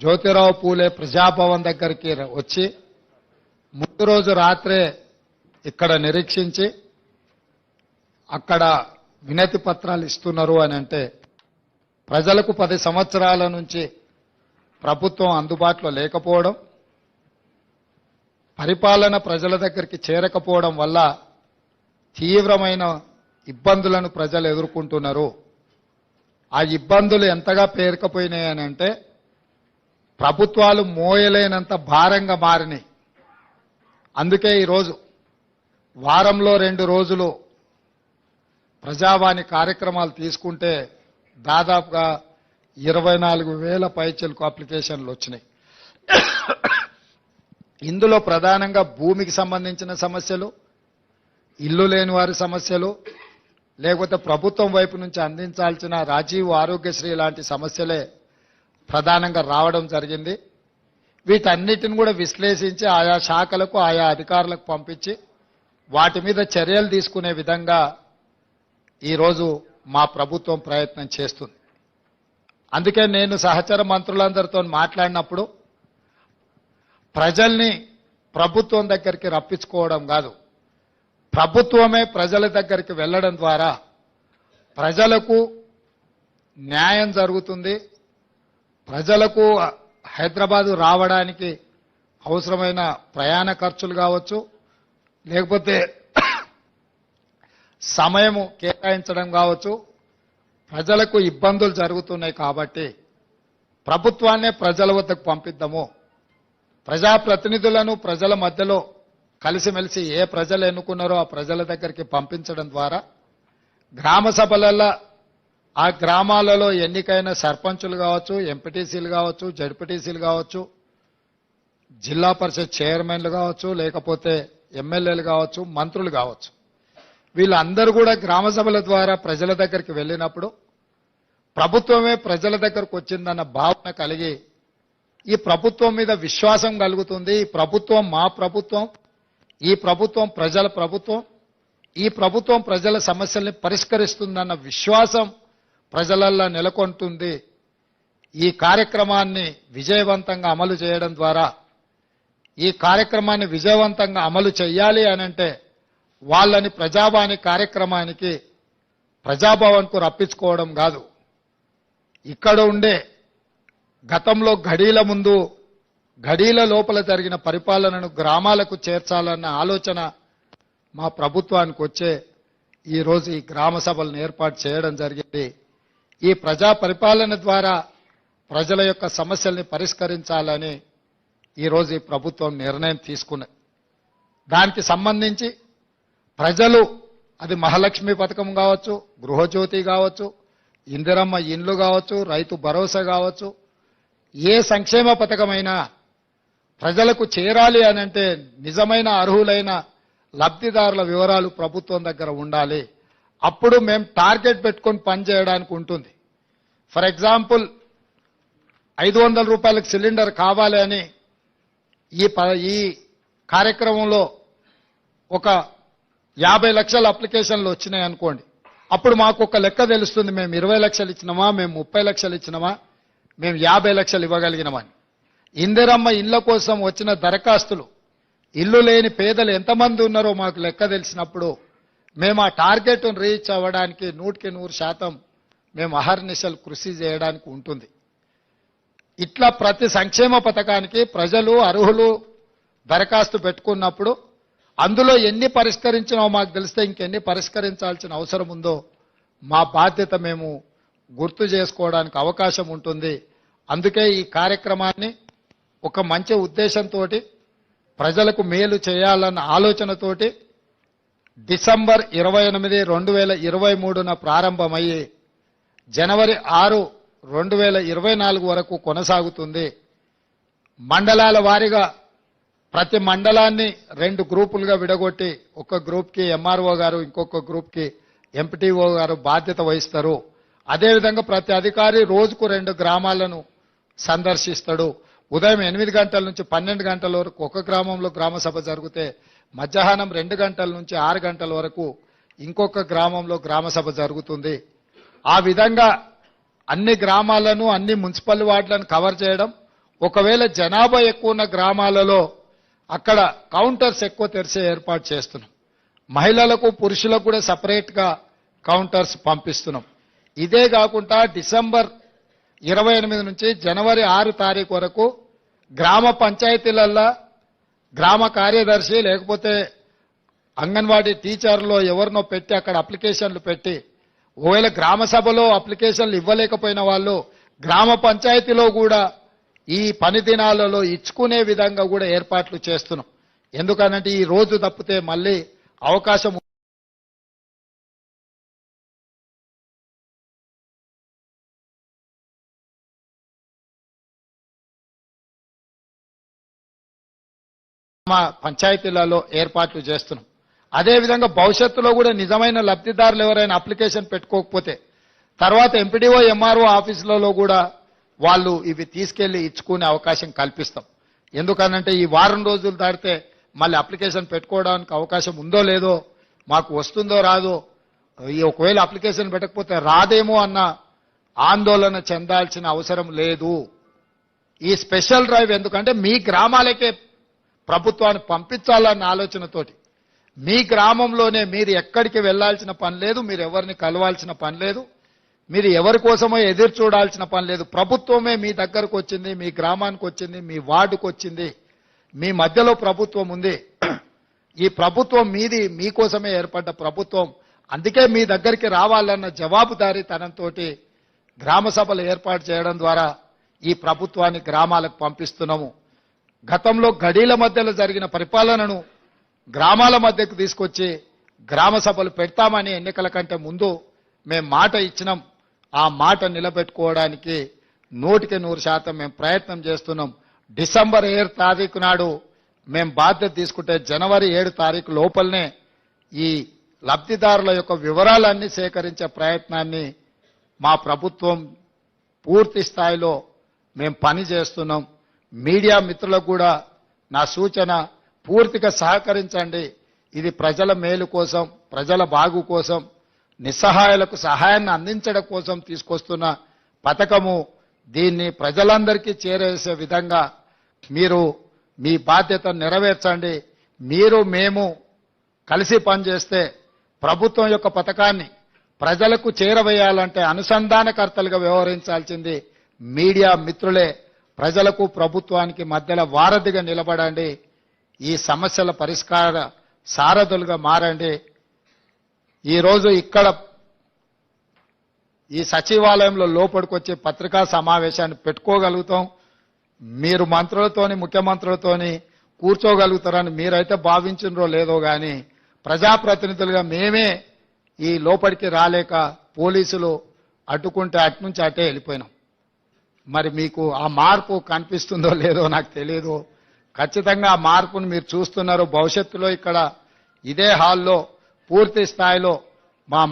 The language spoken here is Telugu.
జ్యోతిరావు పూలే ప్రజాభవన్ దగ్గరికి వచ్చి ముందు రోజు రాత్రే ఇక్కడ నిరీక్షించి అక్కడ వినతి పత్రాలు ఇస్తున్నారు అని అంటే ప్రజలకు పది సంవత్సరాల నుంచి ప్రభుత్వం అందుబాటులో లేకపోవడం పరిపాలన ప్రజల దగ్గరికి చేరకపోవడం వల్ల తీవ్రమైన ఇబ్బందులను ప్రజలు ఎదుర్కొంటున్నారు. ఆ ఇబ్బందులు ఎంతగా పేరుకపోయినాయని అంటే ప్రభుత్వాలు మోయలేనంత భారంగా మారినాయి. అందుకే ఈరోజు వారంలో రెండు రోజులు ప్రజావాణి కార్యక్రమాలు తీసుకుంటే దాదాపుగా ఇరవై నాలుగు వేల పైచలకు అప్లికేషన్లు వచ్చినాయి. ఇందులో ప్రధానంగా భూమికి సంబంధించిన సమస్యలు ఇల్లు లేని వారి సమస్యలు లేకపోతే ప్రభుత్వం వైపు నుంచి అందించాల్సిన రాజీవ్ ఆరోగ్యశ్రీ లాంటి సమస్యలే ప్రధానంగా రావడం జరిగింది. వీటన్నిటిని కూడా విశ్లేషించి ఆయా శాఖలకు ఆయా అధికారులకు పంపించి వాటి మీద చర్యలు తీసుకునే విధంగా ఈరోజు మా ప్రభుత్వం ప్రయత్నం చేస్తుంది. అందుకే నేను సహచర మంత్రులందరితో మాట్లాడినప్పుడు ప్రజల్ని ప్రభుత్వం దగ్గరికి రప్పించుకోవడం కాదు ప్రభుత్వమే ప్రజల దగ్గరికి వెళ్ళడం ద్వారా ప్రజలకు న్యాయం జరుగుతుంది ప్రజలకు హైదరాబాదు రావడానికి అవసరమైన ప్రయాణ ఖర్చులు కావచ్చు లేకపోతే సమయము కేటాయించడం కావచ్చు ప్రజలకు ఇబ్బందులు జరుగుతున్నాయి కాబట్టి ప్రభుత్వాన్నే ప్రజల వద్దకు పంపిద్దాము. ప్రజాప్రతినిధులను ప్రజల మధ్యలో కలిసిమెలిసి ఏ ప్రజలు ఎన్నుకున్నారో ఆ ప్రజల దగ్గరికి పంపించడం ద్వారా గ్రామ సభలలో ఆ గ్రామాలలో ఎన్నికైన సర్పంచులు కావచ్చు ఎంపీటీసీలు కావచ్చు జడ్పీటీసీలు కావచ్చు జిల్లా పరిషత్ చైర్మన్లు కావచ్చు లేకపోతే ఎమ్మెల్యేలు కావచ్చు మంత్రులు కావచ్చు. వీళ్ళందరూ కూడా గ్రామ సభల ద్వారా ప్రజల దగ్గరికి వెళ్ళినప్పుడు ప్రభుత్వమే ప్రజల దగ్గరకు వచ్చిందన్న భావన కలిగి ఈ ప్రభుత్వం మీద విశ్వాసం కలుగుతుంది. ఈ ప్రభుత్వం మా ప్రభుత్వం ఈ ప్రభుత్వం ప్రజల ప్రభుత్వం ఈ ప్రభుత్వం ప్రజల సమస్యల్ని పరిష్కరిస్తుందన్న విశ్వాసం ప్రజలల్లో నెలకొంటుంది. ఈ కార్యక్రమాన్ని విజయవంతంగా అమలు చేయడం ద్వారా ఈ కార్యక్రమాన్ని విజయవంతంగా అమలు చేయాలి అనంటే వాళ్ళని ప్రజావాణి కార్యక్రమానికి ప్రజాభవన్కు రప్పించుకోవడం కాదు. ఇక్కడ ఉండే గతంలో ఘడీల ముందు ఘడీల లోపల జరిగిన పరిపాలనను గ్రామాలకు చేర్చాలన్న ఆలోచన మా ప్రభుత్వానికి వచ్చే ఈరోజు ఈ గ్రామ సభలను ఏర్పాటు చేయడం జరిగింది. ఈ ప్రజా పరిపాలన ద్వారా ప్రజల యొక్క సమస్యల్ని పరిష్కరించాలని ఈరోజు ఈ ప్రభుత్వం నిర్ణయం తీసుకున్నది. దానికి సంబంధించి ప్రజలు అది మహాలక్ష్మి పథకం కావచ్చు గృహజ్యోతి కావచ్చు ఇందిరమ్మ ఇండ్లు కావచ్చు రైతు భరోసా కావచ్చు ఏ సంక్షేమ పథకమైనా ప్రజలకు చేరాలి అని అంటే నిజమైన అర్హులైన లబ్ధిదారుల వివరాలు ప్రభుత్వం దగ్గర ఉండాలి. అప్పుడు మేము టార్గెట్ పెట్టుకొని పనిచేయడానికి ఉంటుంది. ఫర్ ఎగ్జాంపుల్ ఐదు వందల రూపాయలకు సిలిండర్ కావాలి అని ఈ ప- ఈ కార్యక్రమంలో ఒక యాభై లక్షల అప్లికేషన్లు వచ్చినాయి అనుకోండి. అప్పుడు మాకు ఒక లెక్క తెలుస్తుంది మేము ఇరవై లక్షలు ఇచ్చినామా మేము ముప్పై లక్షలు ఇచ్చినామా మేము యాభై లక్షలు ఇవ్వగలిగినామని ఇందిరమ్మ ఇళ్ళ కోసం వచ్చిన దరఖాస్తులు ఇల్లు లేని పేదలు ఎంతమంది ఉన్నారో మాకు లెక్క తెలిసినప్పుడు మేము ఆ టార్గెట్ను రీచ్ అవ్వడానికి నూటికి నూరు శాతం మేము అహర్నిశలు కృషి చేయడానికి ఉంటుంది. ఇట్లా ప్రతి సంక్షేమ పథకానికి ప్రజలు అర్హులు దరఖాస్తు పెట్టుకున్నప్పుడు అందులో ఎన్ని పరిష్కరించినో మాకు తెలిస్తే ఇంకెన్ని పరిష్కరించాల్సిన అవసరం ఉందో మా బాధ్యత మేము గుర్తు చేసుకోవడానికి అవకాశం ఉంటుంది. అందుకే ఈ కార్యక్రమాన్ని ఒక మంచి ఉద్దేశంతో ప్రజలకు మేలు చేయాలన్న ఆలోచనతోటి డిసెంబర్ ఇరవై ఎనిమిది రెండు వేల ఇరవై మూడున ప్రారంభమయ్యి జనవరి ఆరు రెండు వేల ఇరవై నాలుగు వరకు కొనసాగుతుంది. మండలాల వారీగా ప్రతి మండలాన్ని రెండు గ్రూపులుగా విడగొట్టి ఒక గ్రూప్కి ఎంఆర్ఓ గారు ఇంకొక గ్రూప్కి ఎంపీటీఓ గారు బాధ్యత వహిస్తారు. అదేవిధంగా ప్రతి అధికారి రోజుకు రెండు గ్రామాలను సందర్శిస్తాడు. ఉదయం ఎనిమిది గంటల నుంచి పన్నెండు గంటల వరకు ఒక గ్రామంలో గ్రామ సభ జరిగితే మధ్యాహ్నం రెండు గంటల నుంచి ఆరు గంటల వరకు ఇంకొక గ్రామంలో గ్రామ సభ జరుగుతుంది. ఆ విధంగా అన్ని గ్రామాలను అన్ని మున్సిపల్ వార్డులను కవర్ చేయడం ఒకవేళ జనాభా ఎక్కువ ఉన్న గ్రామాలలో అక్కడ కౌంటర్స్ ఎక్కువ తెరిచే ఏర్పాటు చేస్తున్నాం. మహిళలకు పురుషులకు కూడా సపరేట్గా కౌంటర్స్ పంపిస్తున్నాం. ఇదే కాకుండా డిసెంబర్ ఇరవై ఎనిమిది నుంచి జనవరి ఆరు తారీఖు వరకు గ్రామ పంచాయతీలల్లో గ్రామ కార్యదర్శి లేకపోతే అంగన్వాడీ టీచర్లో ఎవరినో పెట్టి అక్కడ అప్లికేషన్లు పెట్టి ఒకవేళ గ్రామ సభలో అప్లికేషన్లు ఇవ్వలేకపోయిన వాళ్ళు గ్రామ పంచాయతీలో కూడా ఈ పని దినాలలో ఇచ్చుకునే విధంగా కూడా ఏర్పాట్లు చేస్తున్నాం. ఎందుకనంటే ఈ రోజు తప్పితే మళ్ళీ అవకాశం మా పంచాయతీలలో ఏర్పాట్లు చేస్తున్నాం. అదేవిధంగా భవిష్యత్తులో కూడా నిజమైన లబ్ధిదారులు ఎవరైనా అప్లికేషన్ పెట్టుకోకపోతే తర్వాత ఎంపీడీఓ ఎంఆర్ఓ ఆఫీసులలో కూడా వాళ్ళు ఇవి తీసుకెళ్ళి ఇచ్చుకునే అవకాశం కల్పిస్తాం. ఎందుకనంటే ఈ వారం రోజులు దాటితే మళ్ళీ అప్లికేషన్ పెట్టుకోవడానికి అవకాశం ఉందో లేదో మాకు వస్తుందో రాదో ఈ ఒకవేళ అప్లికేషన్ పెట్టకపోతే రాదేమో అన్న ఆందోళన చెందాల్సిన అవసరం లేదు. ఈ స్పెషల్ డ్రైవ్ ఎందుకంటే మీ గ్రామాలకే ప్రభుత్వాన్ని పంపించాలన్న ఆలోచనతోటి. మీ గ్రామంలోనే మీరు ఎక్కడికి వెళ్ళాల్సిన పని లేదు మీరు ఎవరిని కలవాల్సిన పని లేదు మీరు ఎవరి కోసమో ఎదురు చూడాల్సిన పని లేదు. ప్రభుత్వమే మీ దగ్గరకు వచ్చింది మీ గ్రామానికి వచ్చింది మీ వార్డుకు వచ్చింది మీ మధ్యలో ప్రభుత్వం ఉంది. ఈ ప్రభుత్వం మీది మీకోసమే ఏర్పడ్డ ప్రభుత్వం. అందుకే మీ దగ్గరికి రావాలన్న జవాబుదారీతనంతో గ్రామ సభలు ఏర్పాటు చేయడం ద్వారా ఈ ప్రభుత్వాన్ని గ్రామాలకు పంపిస్తున్నాము. గతంలో గడీల మధ్యలో జరిగిన పరిపాలనను గ్రామాల మధ్యకు తీసుకొచ్చి గ్రామ సభలు పెడతామని ఎన్నికల కంటే ముందు మేము మాట ఇచ్చినాం. ఆ మాట నిలబెట్టుకోవడానికి నూటికి నూరు శాతం మేము ప్రయత్నం చేస్తున్నాం. డిసెంబర్ ఏడు తారీఖు నాడు మేము బాధ్యత తీసుకుంటే జనవరి ఏడు తారీఖు లోపలనే ఈ లబ్ధిదారుల యొక్క వివరాలన్నీ సేకరించే ప్రయత్నాన్ని మా ప్రభుత్వం పూర్తి స్థాయిలో మేము పని చేస్తున్నాం మీడియా మిత్రులకు కూడా నా సూచన పూర్తిగా సహకరించండి. ఇది ప్రజల మేలు కోసం ప్రజల బాగు కోసం నిస్సహాయాలకు సహాయాన్ని అందించడం కోసం తీసుకొస్తున్న పథకము. దీన్ని ప్రజలందరికీ చేరేసే విధంగా మీరు మీ బాధ్యత నెరవేర్చండి. మీరు మేము కలిసి పనిచేస్తే ప్రభుత్వం యొక్క పథకాన్ని ప్రజలకు చేరవేయాలంటే అనుసంధానకర్తలుగా వ్యవహరించాల్సింది మీడియా మిత్రులే. ప్రజలకు ప్రభుత్వానికి మధ్యలో వారధిగా నిలబడండి. ఈ సమస్యల పరిష్కార సారథులుగా మారండి. ఈరోజు ఇక్కడ ఈ సచివాలయంలో లోపలికొచ్చి పత్రికా సమావేశాన్ని పెట్టుకోగలుగుతాం. మీరు మంత్రులతోని ముఖ్యమంత్రులతోని కూర్చోగలుగుతారని మీరైతే భావించినరో లేదో కానీ ప్రజాప్రతినిధులుగా మేమే ఈ లోపలికి రాలేక పోలీసులు అడ్డుకుంటే అటు నుంచి అటే వెళ్ళిపోయినాం. మరి మీకు ఆ మార్పు కనిపిస్తుందో లేదో నాకు తెలియదు ఖచ్చితంగా మార్పును మీరు చూస్తున్నారు. భవిష్యత్తులో ఇక్కడ ఇదే హాల్లో పూర్తి స్థాయిలో మా